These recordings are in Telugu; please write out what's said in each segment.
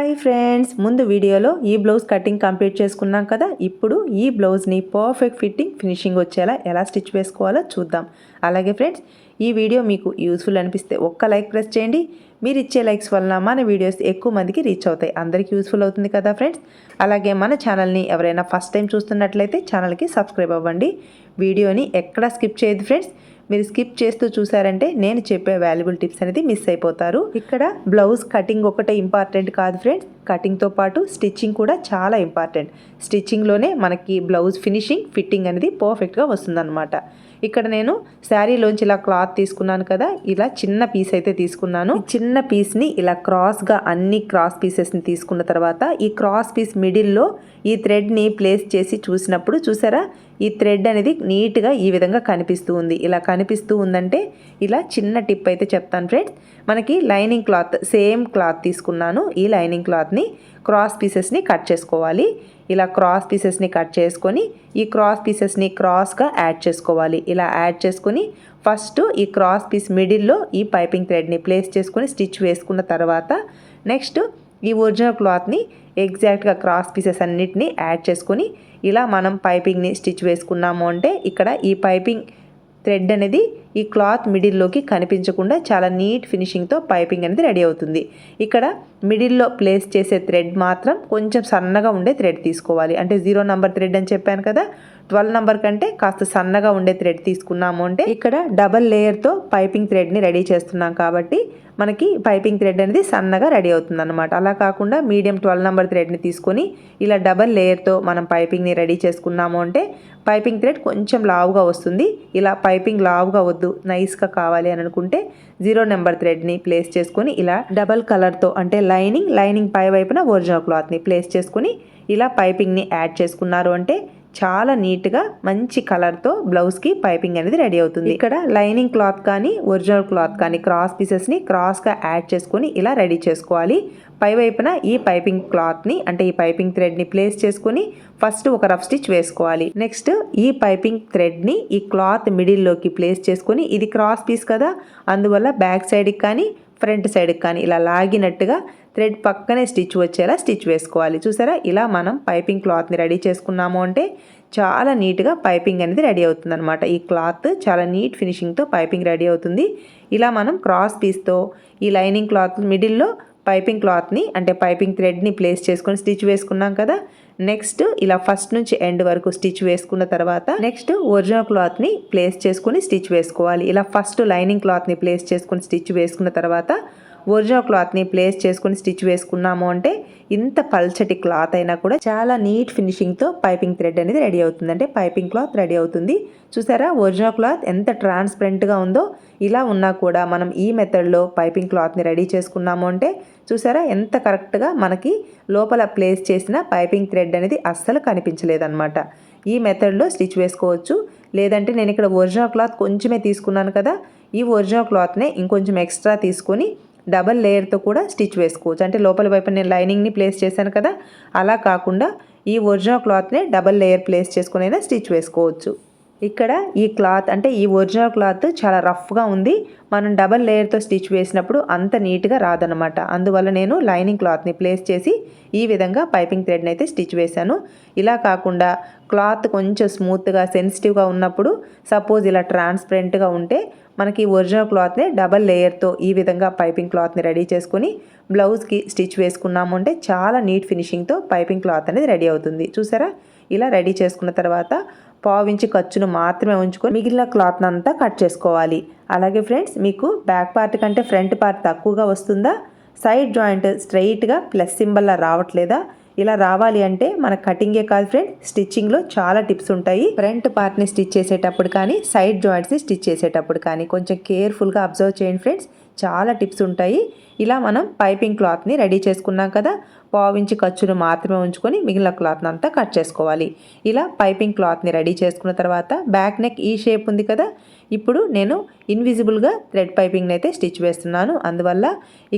Hi friends. ముందు వీడియోలో ఈ బ్లౌజ్ కటింగ్ కంప్లీట్ చేసుకున్నాం కదా. ఇప్పుడు ఈ బ్లౌజ్ని పర్ఫెక్ట్ ఫిట్టింగ్ ఫినిషింగ్ వచ్చేలా ఎలా స్టిచ్ వేసుకోవాలో చూద్దాం. అలాగే ఫ్రెండ్స్ ఈ వీడియో మీకు యూస్ఫుల్ అనిపిస్తే ఒక్క లైక్ ప్రెస్ చేయండి. మీరు ఇచ్చే లైక్స్ వలన మన వీడియోస్ ఎక్కువ మందికి రీచ్ అవుతాయి. అందరికీ యూస్ఫుల్ అవుతుంది కదా ఫ్రెండ్స్. అలాగే మన ఛానల్ని ఎవరైనా ఫస్ట్ టైం చూస్తున్నట్లయితే ఛానల్కి సబ్స్క్రైబ్ అవ్వండి. వీడియోని ఎక్కడా స్కిప్ చేయదు ఫ్రెండ్స్. మీరు స్కిప్ చేస్తూ చూసారంటే నేను చెప్పే వాల్యుబుల్ టిప్స్ అనేది మిస్ అయిపోతారు. ఇక్కడ బ్లౌజ్ కటింగ్ ఒకటే ఇంపార్టెంట్ కాదు ఫ్రెండ్స్ కటింగ్తో పాటు స్టిచ్చింగ్ కూడా చాలా ఇంపార్టెంట్ స్టిచ్చింగ్లోనే మనకి బ్లౌజ్ ఫినిషింగ్ ఫిట్టింగ్ అనేది పర్ఫెక్ట్గా వస్తుందన్నమాట. ఇక్కడ నేను శారీలోంచి ఇలా క్లాత్ తీసుకున్నాను కదా ఇలా చిన్న పీస్ అయితే తీసుకున్నాను. చిన్న పీస్ని ఇలా క్రాస్గా అన్ని క్రాస్ పీసెస్ని తీసుకున్న తర్వాత ఈ క్రాస్ పీస్ మిడిల్లో ఈ థ్రెడ్ని ప్లేస్ చేసి చూసినప్పుడు చూసారా? ఈ థ్రెడ్ అనేది నీట్గా ఈ విధంగా కనిపిస్తూ ఉంది. ఇలా కనిపిస్తూ ఉందంటే ఇలా చిన్న టిప్ అయితే చెప్తాను ఫ్రెండ్స్. మనకి లైనింగ్ క్లాత్ సేమ్ క్లాత్ తీసుకున్నాను. ఈ లైనింగ్ క్లాత్ని క్రాస్ పీసెస్ని కట్ చేసుకోవాలి. ఇలా క్రాస్ పీసెస్ని కట్ చేసుకొని ఈ క్రాస్ పీసెస్ని క్రాస్గా యాడ్ చేసుకోవాలి. ఇలా యాడ్ చేసుకొని ఫస్ట్ ఈ క్రాస్ పీస్ మిడిల్లో ఈ పైపింగ్ థ్రెడ్ని ప్లేస్ చేసుకొని స్టిచ్ వేసుకున్న తర్వాత నెక్స్ట్ ఈ ఒరిజినల్ క్లాత్ని ఎగ్జాక్ట్గా క్రాస్ పీసెస్ అన్నిటిని యాడ్ చేసుకొని ఇలా మనం పైపింగ్ని స్టిచ్ వేసుకున్నాము అంటే ఇక్కడ ఈ పైపింగ్ థ్రెడ్ అనేది ఈ క్లాత్ మిడిల్లోకి కనిపించకుండా చాలా నీట్ ఫినిషింగ్తో పైపింగ్ అనేది రెడీ అవుతుంది. ఇక్కడ మిడిల్లో ప్లేస్ చేసే థ్రెడ్ మాత్రం కొంచెం సన్నగా ఉండే థ్రెడ్ తీసుకోవాలి. అంటే జీరో నెంబర్ థ్రెడ్ అని చెప్పాను కదా ట్వెల్వ్ నెంబర్ కంటే కాస్త సన్నగా ఉండే థ్రెడ్ తీసుకున్నాము అంటే ఇక్కడ డబల్ లేయర్తో పైపింగ్ థ్రెడ్ని రెడీ చేస్తున్నాం కాబట్టి మనకి పైపింగ్ థ్రెడ్ అనేది సన్నగా రెడీ అవుతుంది అనమాట అలా కాకుండా మీడియం ట్వెల్వ్ నెంబర్ థ్రెడ్ని తీసుకొని ఇలా డబల్ లేయర్తో మనం పైపింగ్ని రెడీ చేసుకున్నాము అంటే పైపింగ్ థ్రెడ్ కొంచెం లావుగా వస్తుంది. ఇలా పైపింగ్ లావుగా వద్దు నైస్గా కావాలి అని అనుకుంటే జీరో నెంబర్ థ్రెడ్ని ప్లేస్ చేసుకొని ఇలా డబల్ కలర్తో అంటే లైనింగ్ లైనింగ్ పై వైపున ఒరిజినల్ క్లాత్ని ప్లేస్ చేసుకొని ఇలా పైపింగ్ని యాడ్ చేసుకున్నారు అంటే చాలా నీట్గా మంచి కలర్తో బ్లౌజ్కి పైపింగ్ అనేది రెడీ అవుతుంది. ఇక్కడ లైనింగ్ క్లాత్ కానీ ఒరిజినల్ క్లాత్ కానీ క్రాస్ పీసెస్ని క్రాస్గా యాడ్ చేసుకొని ఇలా రెడీ చేసుకోవాలి. పై వైపున ఈ పైపింగ్ క్లాత్ని అంటే ఈ పైపింగ్ థ్రెడ్ని ప్లేస్ చేసుకొని ఫస్ట్ ఒక రఫ్ స్టిచ్ వేసుకోవాలి. నెక్స్ట్ ఈ పైపింగ్ థ్రెడ్ని ఈ క్లాత్ మిడిల్లోకి ప్లేస్ చేసుకొని ఇది క్రాస్ పీస్ కదా అందువల్ల బ్యాక్ సైడ్కి కానీ ఫ్రంట్ సైడ్కి కానీ ఇలా లాగినట్టుగా థ్రెడ్ పక్కనే స్టిచ్ వచ్చేలా స్టిచ్ వేసుకోవాలి. చూసారా? ఇలా మనం పైపింగ్ క్లాత్ని రెడీ చేసుకున్నాము అంటే చాలా నీట్గా పైపింగ్ అనేది రెడీ అవుతుంది అనమాట ఈ క్లాత్ చాలా నీట్ ఫినిషింగ్తో పైపింగ్ రెడీ అవుతుంది. ఇలా మనం క్రాస్ పీస్తో ఈ లైనింగ్ క్లాత్ మిడిల్లో పైపింగ్ క్లాత్ని అంటే పైపింగ్ థ్రెడ్ని ప్లేస్ చేసుకొని స్టిచ్ వేసుకున్నాం కదా. నెక్స్ట్ ఇలా ఫస్ట్ నుంచి ఎండ్ వరకు స్టిచ్ వేసుకున్న తర్వాత నెక్స్ట్ ఒరిజినల్ క్లాత్ని ప్లేస్ చేసుకుని స్టిచ్ వేసుకోవాలి. ఇలా ఫస్ట్ లైనింగ్ క్లాత్ని ప్లేస్ చేసుకుని స్టిచ్ వేసుకున్న తర్వాత ఒరిజినల్ క్లాత్ని ప్లేస్ చేసుకుని స్టిచ్ వేసుకున్నాము అంటే ఇంత పల్చటి క్లాత్ అయినా కూడా చాలా నీట్ ఫినిషింగ్తో పైపింగ్ థ్రెడ్ అనేది రెడీ అవుతుంది. అంటే పైపింగ్ క్లాత్ రెడీ అవుతుంది. చూసారా? ఒరిజినల్ క్లాత్ ఎంత ట్రాన్స్పరెంట్గా ఉందో ఇలా ఉన్నా కూడా మనం ఈ మెథడ్లో పైపింగ్ క్లాత్ని రెడీ చేసుకున్నాము అంటే చూసారా? ఎంత కరెక్ట్గా మనకి లోపల ప్లేస్ చేసిన పైపింగ్ థ్రెడ్ అనేది అస్సలు కనిపించలేదన్నమాట. ఈ మెథడ్లో స్టిచ్ వేసుకోవచ్చు. లేదంటే నేను ఇక్కడ ఒరిజినల్ క్లాత్ కొంచెమే తీసుకున్నాను కదా ఈ ఒరిజినల్ క్లాత్నే ఇంకొంచెం ఎక్స్ట్రా తీసుకొని డబల్ లేయర్తో కూడా స్టిచ్ వేసుకోవచ్చు. అంటే లోపల వైపు నేను లైనింగ్ని ప్లేస్ చేశాను కదా అలా కాకుండా ఈ ఒరిజినల్ క్లాత్నే డబల్ లేయర్ ప్లేస్ చేసుకుని అయినా స్టిచ్ వేసుకోవచ్చు. ఇక్కడ ఈ క్లాత్ అంటే ఈ ఒరిజినల్ క్లాత్ చాలా రఫ్గా ఉంది. మనం డబల్ లేయర్తో స్టిచ్ వేసినప్పుడు అంత నీట్గా రాదనమాట అందువల్ల నేను లైనింగ్ క్లాత్ని ప్లేస్ చేసి ఈ విధంగా పైపింగ్ థ్రెడ్ని అయితే స్టిచ్ వేశాను. ఇలా కాకుండా క్లాత్ కొంచెం స్మూత్గా సెన్సిటివ్గా ఉన్నప్పుడు సపోజ్ ఇలా ట్రాన్స్పరెంట్గా ఉంటే మనకి ఒరిజినల్ క్లాత్ని డబల్ లేయర్తో ఈ విధంగా పైపింగ్ క్లాత్ని రెడీ చేసుకొని బ్లౌజ్కి స్టిచ్ వేసుకున్నాము అంటే చాలా నీట్ ఫినిషింగ్తో పైపింగ్ క్లాత్ అనేది రెడీ అవుతుంది. చూసారా? ఇలా రెడీ చేసుకున్న తర్వాత పావించి ఖర్చును మాత్రమే ఉంచుకొని మిగిలిన క్లాత్ని అంతా కట్ చేసుకోవాలి. అలాగే ఫ్రెండ్స్ మీకు బ్యాక్ పార్ట్ కంటే ఫ్రంట్ పార్ట్ తక్కువగా వస్తుందా? సైడ్ జాయింట్ స్ట్రైట్గా ప్లస్ సింబల్లా రావట్లేదా? ఇలా రావాలి అంటే మన కటింగే కాదు ఫ్రెండ్ స్టిచ్చింగ్లో చాలా టిప్స్ ఉంటాయి. ఫ్రంట్ పార్ట్ని స్టిచ్ చేసేటప్పుడు కానీ సైడ్ జాయింట్స్ని స్టిచ్ చేసేటప్పుడు కానీ కొంచెం కేర్ఫుల్గా అబ్జర్వ్ చేయండి ఫ్రెండ్స్. చాలా టిప్స్ ఉంటాయి. ఇలా మనం పైపింగ్ క్లాత్ని రెడీ చేసుకున్నాం కదా పావించి ఖర్చును మాత్రమే ఉంచుకొని మిగిలిన క్లాత్ని అంతా కట్ చేసుకోవాలి. ఇలా పైపింగ్ క్లాత్ని రెడీ చేసుకున్న తర్వాత బ్యాక్ నెక్ ఈ షేప్ ఉంది కదా ఇప్పుడు నేను ఇన్విజిబుల్గా థ్రెడ్ పైపింగ్ని అయితే స్టిచ్ వేస్తున్నాను. అందువల్ల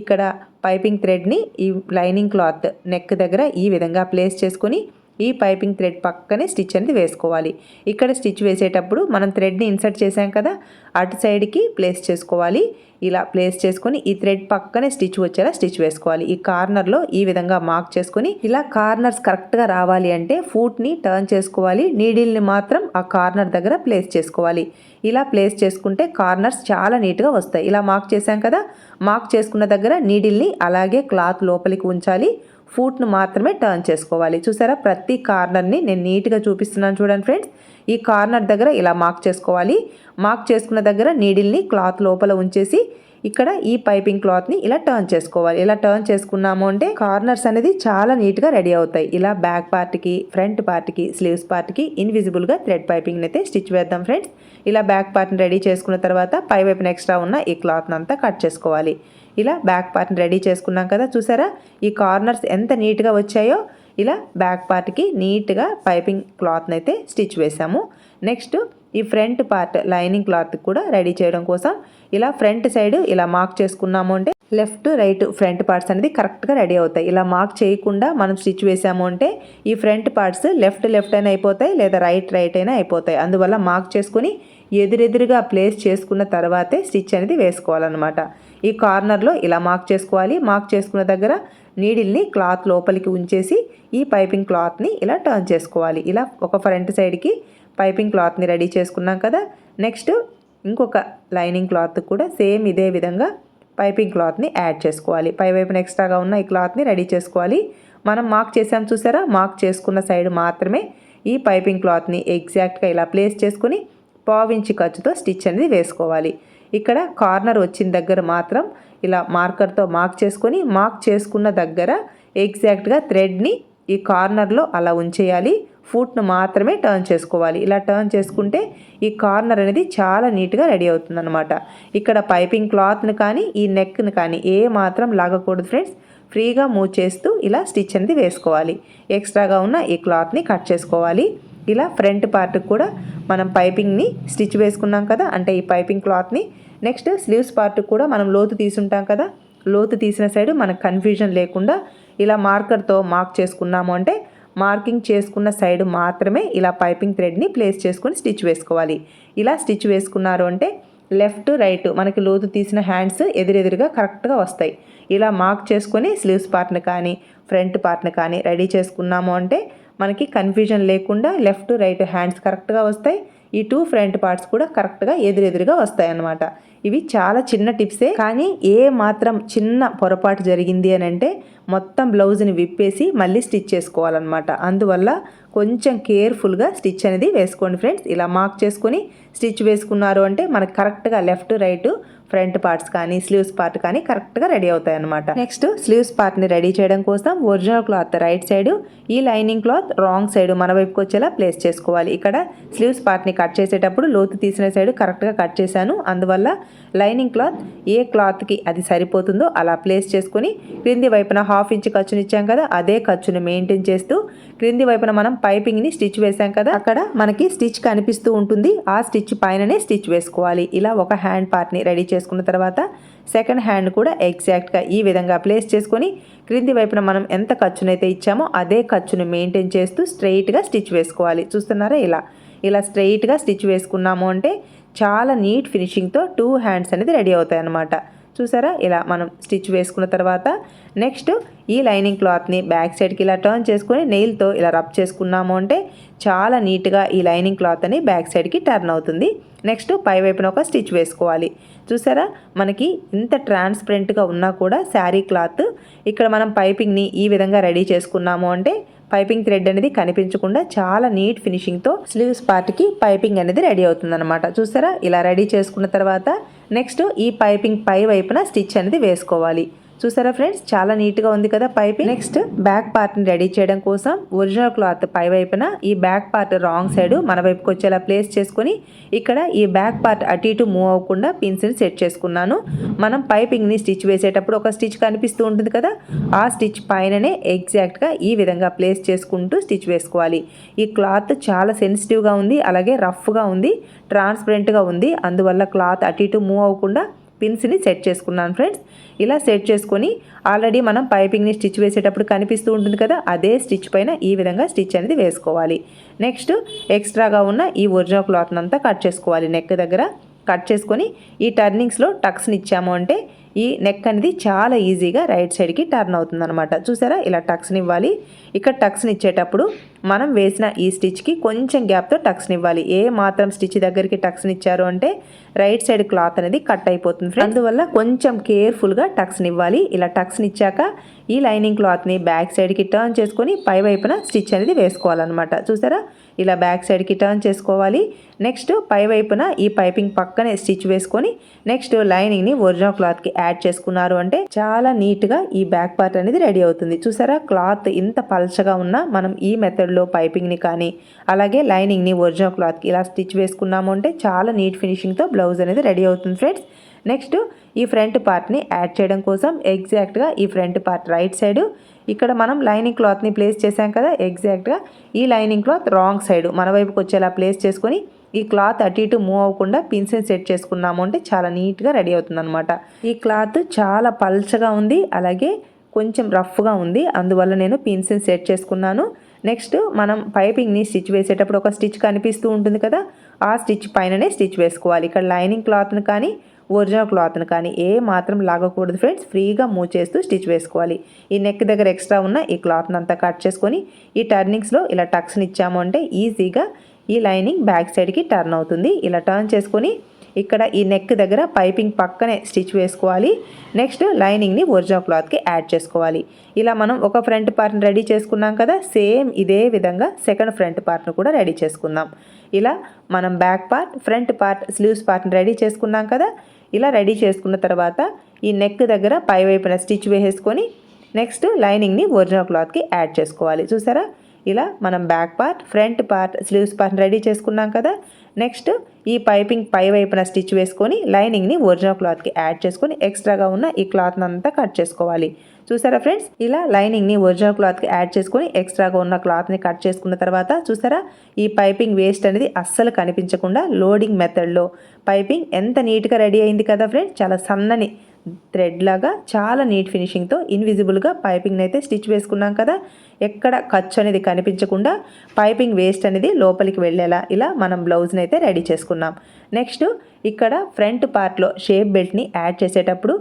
ఇక్కడ పైపింగ్ థ్రెడ్ని ఈ లైనింగ్ క్లాత్ నెక్ దగ్గర ఈ విధంగా ప్లేస్ చేసుకొని ఈ పైపింగ్ థ్రెడ్ పక్కనే స్టిచ్ అనేది వేసుకోవాలి. ఇక్కడ స్టిచ్ వేసేటప్పుడు మనం థ్రెడ్ని ఇన్సర్ట్ చేసాం కదా అటు సైడ్కి ప్లేస్ చేసుకోవాలి. ఇలా ప్లేస్ చేసుకొని ఈ థ్రెడ్ పక్కనే స్టిచ్ వచ్చేలా స్టిచ్ వేసుకోవాలి. ఈ కార్నర్లో ఈ విధంగా మార్క్ చేసుకొని ఇలా కార్నర్స్ కరెక్ట్గా రావాలి అంటే ఫూట్ని టర్న్ చేసుకోవాలి. నీడిల్ని మాత్రం ఆ కార్నర్ దగ్గర ప్లేస్ చేసుకోవాలి. ఇలా ప్లేస్ చేసుకుంటే కార్నర్స్ చాలా నీట్గా వస్తాయి. ఇలా మార్క్ చేసాం కదా మార్క్ చేసుకున్న దగ్గర నీడిల్ని అలాగే క్లాత్ లోపలికి ఉంచాలి. ఫూట్ను మాత్రమే టర్న్ చేసుకోవాలి. చూసారా? ప్రతి కార్నర్ని నేను నీట్గా చూపిస్తున్నాను చూడండి ఫ్రెండ్స్. ఈ కార్నర్ దగ్గర ఇలా మార్క్ చేసుకోవాలి. మార్క్ చేసుకున్న దగ్గర నీడిల్ని క్లాత్ లోపల ఉంచేసి ఇక్కడ ఈ పైపింగ్ క్లాత్ని ఇలా టర్న్ చేసుకోవాలి. ఇలా టర్న్ చేసుకున్నాము అంటే కార్నర్స్ అనేది చాలా నీట్గా రెడీ అవుతాయి. ఇలా బ్యాక్ పార్ట్కి ఫ్రంట్ పార్ట్కి స్లీవ్స్ పార్ట్కి ఇన్విజిబుల్గా థ్రెడ్ పైపింగ్ని అయితే స్టిచ్ వేద్దాం ఫ్రెండ్స్. ఇలా బ్యాక్ పార్ట్ని రెడీ చేసుకున్న తర్వాత పై వైపున ఎక్స్ట్రా ఉన్న ఈ క్లాత్ని అంతా కట్ చేసుకోవాలి. ఇలా బ్యాక్ పార్ట్ని రెడీ చేసుకున్నాం కదా చూసారా? ఈ కార్నర్స్ ఎంత నీట్గా వచ్చాయో ఇలా బ్యాక్ పార్ట్కి నీట్గా పైపింగ్ క్లాత్ని అయితే స్టిచ్ వేసాము. నెక్స్ట్ ఈ ఫ్రంట్ పార్ట్ లైనింగ్ క్లాత్ కూడా రెడీ చేయడం కోసం ఇలా ఫ్రంట్ సైడ్ ఇలా మార్క్ చేసుకున్నాము అంటే లెఫ్ట్ రైట్ ఫ్రంట్ పార్ట్స్ అనేది కరెక్ట్గా రెడీ అవుతాయి. ఇలా మార్క్ చేయకుండా మనం స్టిచ్ వేసాము అంటే ఈ ఫ్రంట్ పార్ట్స్ లెఫ్ట్ లెఫ్ట్ అయినా అయిపోతాయి లేదా రైట్ రైట్ అయినా అయిపోతాయి. అందువల్ల మార్క్ చేసుకుని ఎదురెదురుగా ప్లేస్ చేసుకున్న తర్వాతే స్టిచ్ అనేది వేసుకోవాలన్నమాట. ఈ కార్నర్లో ఇలా మార్క్ చేసుకోవాలి. మార్క్ చేసుకున్న దగ్గర నీడిల్ని క్లాత్ లోపలికి ఉంచేసి ఈ పైపింగ్ క్లాత్ని ఇలా టర్న్ చేసుకోవాలి. ఇలా ఒక ఫ్రంట్ సైడ్కి పైపింగ్ క్లాత్ని రెడీ చేసుకున్నాం కదా. నెక్స్ట్ ఇంకొక లైనింగ్ క్లాత్ కూడా సేమ్ ఇదే విధంగా పైపింగ్ క్లాత్ని యాడ్ చేసుకోవాలి. పైవైపున ఎక్స్ట్రాగా ఉన్న ఈ క్లాత్ని రెడీ చేసుకోవాలి. మనం మార్క్ చేసాం చూసారా? మార్క్ చేసుకున్న సైడ్ మాత్రమే ఈ పైపింగ్ క్లాత్ని ఎగ్జాక్ట్గా ఇలా ప్లేస్ చేసుకుని పావించి ఖర్చుతో స్టిచ్ అనేది వేసుకోవాలి. ఇక్కడ కార్నర్ వచ్చిన దగ్గర మాత్రం ఇలా మార్కర్తో మార్క్ చేసుకొని మార్క్ చేసుకున్న దగ్గర ఎగ్జాక్ట్గా థ్రెడ్ని ఈ కార్నర్లో అలా ఉంచేయాలి. ఫుట్ను మాత్రమే టర్న్ చేసుకోవాలి. ఇలా టర్న్ చేసుకుంటే ఈ కార్నర్ అనేది చాలా నీట్గా రెడీ అవుతుందన్నమాట. ఇక్కడ పైపింగ్ క్లాత్ని కానీ ఈ నెక్ని కానీ ఏ మాత్రం లాగకూడదు ఫ్రెండ్స్. ఫ్రీగా మూవ్ చేస్తూ ఇలా స్టిచ్ అనేది వేసుకోవాలి. ఎక్స్ట్రాగా ఉన్న ఈ క్లాత్ని కట్ చేసుకోవాలి. ఇలా ఫ్రంట్ పార్ట్కి కూడా మనం పైపింగ్ని స్టిచ్ వేసుకున్నాం కదా అంటే ఈ పైపింగ్ క్లాత్ని. నెక్స్ట్ స్లీవ్స్ పార్ట్కి కూడా మనం లోతు తీసుంటాం కదా లోతు తీసిన సైడ్ మనకు కన్ఫ్యూజన్ లేకుండా ఇలా మార్కర్తో మార్క్ చేసుకున్నాము అంటే మార్కింగ్ చేసుకున్న సైడ్ మాత్రమే ఇలా పైపింగ్ థ్రెడ్ని ప్లేస్ చేసుకొని స్టిచ్ వేసుకోవాలి. ఇలా స్టిచ్ వేసుకున్నారు అంటే లెఫ్ట్ రైట్ మనకి లోతు తీసిన హ్యాండ్స్ ఎదురెదురుగా కరెక్ట్గా వస్తాయి. ఇలా మార్క్ చేసుకొని స్లీవ్స్ పార్ట్ని కానీ ఫ్రంట్ పార్ట్ని కానీ రెడీ చేసుకున్నాము అంటే మనకి కన్ఫ్యూజన్ లేకుండా లెఫ్ట్ రైట్ హ్యాండ్స్ కరెక్ట్గా వస్తాయి. ఈ టూ ఫ్రంట్ పార్ట్స్ కూడా కరెక్ట్గా ఎదురెదురుగా వస్తాయి అన్నమాట. ఇవి చాలా చిన్న టిప్సే కానీ ఏ మాత్రం చిన్న పొరపాటు జరిగింది అని అంటే మొత్తం బ్లౌజ్ని విప్పేసి మళ్ళీ స్టిచ్ చేసుకోవాలన్నమాట. అందువల్ల కొంచెం కేర్ఫుల్గా స్టిచ్ అనేది వేసుకోండి ఫ్రెండ్స్ ఇలా మార్క్ చేసుకొని స్టిచ్ వేసుకున్నారు అంటే మనకు కరెక్ట్గా లెఫ్ట్ రైట్ ఫ్రంట్ పార్ట్స్ కానీ స్లీవ్స్ పార్ట్ కానీ కరెక్ట్గా రెడీ అవుతాయి అనమాట నెక్స్ట్. స్లీవ్స్ పార్ట్ని రెడీ చేయడం కోసం ఒరిజినల్ క్లాత్ రైట్ సైడ్ ఈ లైనింగ్ క్లాత్ రాంగ్ సైడ్ మన వైపుకి వచ్చేలా ప్లేస్ చేసుకోవాలి. ఇక్కడ స్లీవ్స్ పార్ట్ని కట్ చేసేటప్పుడు లోతు తీసిన సైడ్ కరెక్ట్గా కట్ చేశాను. అందువల్ల లైనింగ్ క్లాత్ ఏ క్లాత్కి అది సరిపోతుందో అలా ప్లేస్ చేసుకొని క్రింది వైపున హాఫ్ ఇంచ్ ఖర్చుని ఇచ్చాం కదా అదే ఖర్చుని మెయింటైన్ చేస్తూ క్రింది వైపున మనం పైపింగ్ని స్టిచ్ వేసాం కదా అక్కడ మనకి స్టిచ్ కనిపిస్తూ ఉంటుంది. ఆ స్టిచ్ పైననే స్టిచ్ వేసుకోవాలి. ఇలా ఒక హ్యాండ్ పార్ట్ని రెడీ చేసుకున్న తర్వాత సెకండ్ హ్యాండ్ కూడా ఎగ్జాక్ట్గా ఈ విధంగా ప్లేస్ చేసుకొని క్రింది వైపున మనం ఎంత ఖర్చునైతే ఇచ్చామో అదే ఖర్చును మెయింటైన్ చేస్తూ స్ట్రైట్గా స్టిచ్ వేసుకోవాలి. చూస్తున్నారా ఇలా? ఇలా స్ట్రైట్గా స్టిచ్ వేసుకున్నాము అంటే చాలా నీట్ ఫినిషింగ్తో టూ హ్యాండ్స్ అనేది రెడీ అవుతాయి అన్నమాట చూసారా? ఇలా మనం స్టిచ్ వేసుకున్న తర్వాత నెక్స్ట్ ఈ లైనింగ్ క్లాత్ని బ్యాక్ సైడ్కి ఇలా టర్న్ చేసుకొని నెయిల్తో ఇలా రబ్ చేసుకున్నాము అంటే చాలా నీట్గా ఈ లైనింగ్ క్లాత్ అని బ్యాక్ సైడ్కి టర్న్ అవుతుంది. నెక్స్ట్ పై వైపున ఒక స్టిచ్ వేసుకోవాలి. చూసారా? మనకి ఇంత ట్రాన్స్పరెంట్గా ఉన్నా కూడా శారీ క్లాత్ ఇక్కడ మనం పైపింగ్ని ఈ విధంగా రెడీ చేసుకున్నాము అంటే పైపింగ్ థ్రెడ్ అనేది కనిపించకుండా చాలా నీట్ ఫినిషింగ్తో స్లీవ్స్ పార్ట్కి పైపింగ్ అనేది రెడీ అవుతుంది అనమాట చూసారా? ఇలా రెడీ చేసుకున్న తర్వాత నెక్స్ట్ ఈ పైపింగ్ పై వైపున స్టిచ్ అనేది వేసుకోవాలి. చూసారా ఫ్రెండ్స్? చాలా నీట్గా ఉంది కదా పైపింగ్. నెక్స్ట్ బ్యాక్ పార్ట్ని రెడీ చేయడం కోసం ఒరిజినల్ క్లాత్ పై వైపున ఈ బ్యాక్ పార్ట్ రాంగ్ సైడ్ మన వైపుకి వచ్చేలా ప్లేస్ చేసుకొని ఇక్కడ ఈ బ్యాక్ పార్ట్ అటు ఇటు మూవ్ అవ్వకుండా పిన్స్ని సెట్ చేసుకున్నాను. మనం పైపింగ్ని స్టిచ్ వేసేటప్పుడు ఒక స్టిచ్ కనిపిస్తూ ఉంటుంది కదా ఆ స్టిచ్ పైననే ఎగ్జాక్ట్గా ఈ విధంగా ప్లేస్ చేసుకుంటూ స్టిచ్ వేసుకోవాలి. ఈ క్లాత్ చాలా సెన్సిటివ్గా ఉంది అలాగే రఫ్గా ఉంది ట్రాన్స్పరెంట్గా ఉంది. అందువల్ల క్లాత్ అటు ఇటు మూవ్ అవ్వకుండా పిన్స్ని సెట్ చేసుకున్నాను ఫ్రెండ్స్. ఇలా సెట్ చేసుకొని ఆల్రెడీ మనం పైపింగ్ని స్టిచ్ వేసేటప్పుడు కనిపిస్తూ ఉంటుంది కదా అదే స్టిచ్ పైన ఈ విధంగా స్టిచ్ అనేది వేసుకోవాలి. నెక్స్ట్ ఎక్స్ట్రాగా ఉన్న ఈ ఒరిజినల్ క్లాత్ అంతా కట్ చేసుకోవాలి. నెక్ దగ్గర కట్ చేసుకొని ఈ టర్నింగ్స్లో టక్స్ని ఇచ్చాము అంటే ఈ నెక్ అనేది చాలా ఈజీగా రైట్ సైడ్కి టర్న్ అవుతుంది అనమాట చూసారా? ఇలా టక్స్ని ఇవ్వాలి. ఇక్కడ టక్స్ని ఇచ్చేటప్పుడు మనం వేసిన ఈ స్టిచ్కి కొంచెం గ్యాప్తో టక్స్ని ఇవ్వాలి. ఏ మాత్రం స్టిచ్ దగ్గరికి టక్స్ని ఇచ్చారు అంటే రైట్ సైడ్ క్లాత్ అనేది కట్ అయిపోతుంది అందువల్ల కొంచెం కేర్ఫుల్గా టక్స్ని ఇవ్వాలి. ఇలా టక్స్ని ఇచ్చాక ఈ లైనింగ్ క్లాత్ని బ్యాక్ సైడ్కి టర్న్ చేసుకొని పై వైపున స్టిచ్ అనేది వేసుకోవాలన్నమాట. చూసారా? ఇలా బ్యాక్ సైడ్కి టర్న్ చేసుకోవాలి. నెక్స్ట్ పై వైపున ఈ పైపింగ్ పక్కనే స్టిచ్ వేసుకొని నెక్స్ట్ లైనింగ్ని ఒరిజినల్ క్లాత్కి యాడ్ చేసుకున్నారు. అంటే చాలా నీట్గా ఈ బ్యాక్ పార్ట్ అనేది రెడీ అవుతుంది. చూసారా? క్లాత్ ఇంత పల్చగా ఉన్నా మనం ఈ మెథడ్లో పైపింగ్ని కానీ అలాగే లైనింగ్ని ఒరిజినల్ క్లాత్కి ఇలా స్టిచ్ వేసుకున్నాము అంటే చాలా నీట్ ఫినిషింగ్తో బ్లౌజ్ అనేది రెడీ అవుతుంది ఫ్రెండ్స్. నెక్స్ట్ ఈ ఫ్రంట్ పార్ట్ని యాడ్ చేయడం కోసం ఎగ్జాక్ట్గా ఈ ఫ్రంట్ పార్ట్ రైట్ సైడ్ ఇక్కడ మనం లైనింగ్ క్లాత్ని ప్లేస్ చేసాం కదా ఎగ్జాక్ట్గా ఈ లైనింగ్ క్లాత్ రాంగ్ సైడ్ మన వైపుకి వచ్చేలా ప్లేస్ చేసుకొని ఈ క్లాత్ అటు ఇటు మూవ్ అవ్వకుండా పిన్స్ని సెట్ చేసుకున్నాము అంటే చాలా నీట్గా రెడీ అవుతుందన్నమాట. ఈ క్లాత్ చాలా పల్చగా ఉంది అలాగే కొంచెం రఫ్గా ఉంది అందువల్ల నేను పిన్స్ని సెట్ చేసుకున్నాను. నెక్స్ట్ మనం పైపింగ్ని స్టిచ్ వేసేటప్పుడు ఒక స్టిచ్ కనిపిస్తూ ఉంటుంది కదా ఆ స్టిచ్ పైననే స్టిచ్ వేసుకోవాలి. ఇక్కడ లైనింగ్ క్లాత్ని కానీ ఒరిజినల్ క్లాత్ని కానీ ఏ మాత్రం లాగకూడదు ఫ్రెండ్స్. ఫ్రీగా మూవ్ చేస్తూ స్టిచ్ వేసుకోవాలి. ఈ నెక్ దగ్గర ఎక్స్ట్రా ఉన్న ఈ క్లాత్ని అంతా కట్ చేసుకొని ఈ టర్నింగ్స్లో ఇలా టక్స్ని ఇచ్చాము అంటే ఈజీగా ఈ లైనింగ్ బ్యాక్ సైడ్కి టర్న్ అవుతుంది. ఇలా టర్న్ చేసుకొని ఇక్కడ ఈ నెక్ దగ్గర పైపింగ్ పక్కనే స్టిచ్ వేసుకోవాలి. నెక్స్ట్ లైనింగ్ని ఒరిజినల్ క్లాత్కి యాడ్ చేసుకోవాలి. ఇలా మనం ఒక ఫ్రంట్ పార్ట్ని రెడీ చేసుకున్నాం కదా సేమ్ ఇదే విధంగా సెకండ్ ఫ్రంట్ పార్ట్ను కూడా రెడీ చేసుకుందాం. ఇలా మనం back part front part sleeves పార్ట్ని రెడీ చేసుకున్నాం కదా ఇలా రెడీ చేసుకున్న తర్వాత ఈ నెక్ దగ్గర పై వైపున స్టిచ్ వేసేసుకొని నెక్స్ట్ లైనింగ్ని ఒరిజినల్ క్లాత్కి యాడ్ చేసుకోవాలి. చూసారా? ఇలా మనం back part front part sleeves part ready చేసుకున్నాం కదా? నెక్స్ట్ ఈ పైపింగ్ పై వైపున స్టిచ్ వేసుకొని లైనింగ్ని ఒరిజినల్ క్లాత్కి యాడ్ చేసుకొని ఎక్స్ట్రాగా ఉన్న ఈ క్లాత్ని అంతా కట్ చేసుకోవాలి. చూసారా ఫ్రెండ్స్? ఇలా లైనింగ్ని ఒరిజినల్ క్లాత్కి యాడ్ చేసుకొని ఎక్స్ట్రాగా ఉన్న క్లాత్ని కట్ చేసుకున్న తర్వాత చూసారా? ఈ పైపింగ్ వేస్ట్ అనేది అస్సలు కనిపించకుండా లోడింగ్ మెథడ్లో పైపింగ్ ఎంత నీట్గా రెడీ అయింది కదా ఫ్రెండ్స్? చాలా సన్నని థ్రెడ్ లాగా చాలా నీట్ ఫినిషింగ్తో ఇన్విజిబుల్గా పైపింగ్ని అయితే స్టిచ్ వేసుకున్నాం కదా? ఎక్కడ ఖర్చు అనేది కనిపించకుండా పైపింగ్ వేస్ట్ అనేది లోపలికి వెళ్ళేలా ఇలా మనం బ్లౌజ్ని అయితే రెడీ చేసుకున్నాం. నెక్స్ట్ ఇక్కడ ఫ్రంట్ పార్ట్లో షేప్ బెల్ట్ని యాడ్ చేసేటప్పుడు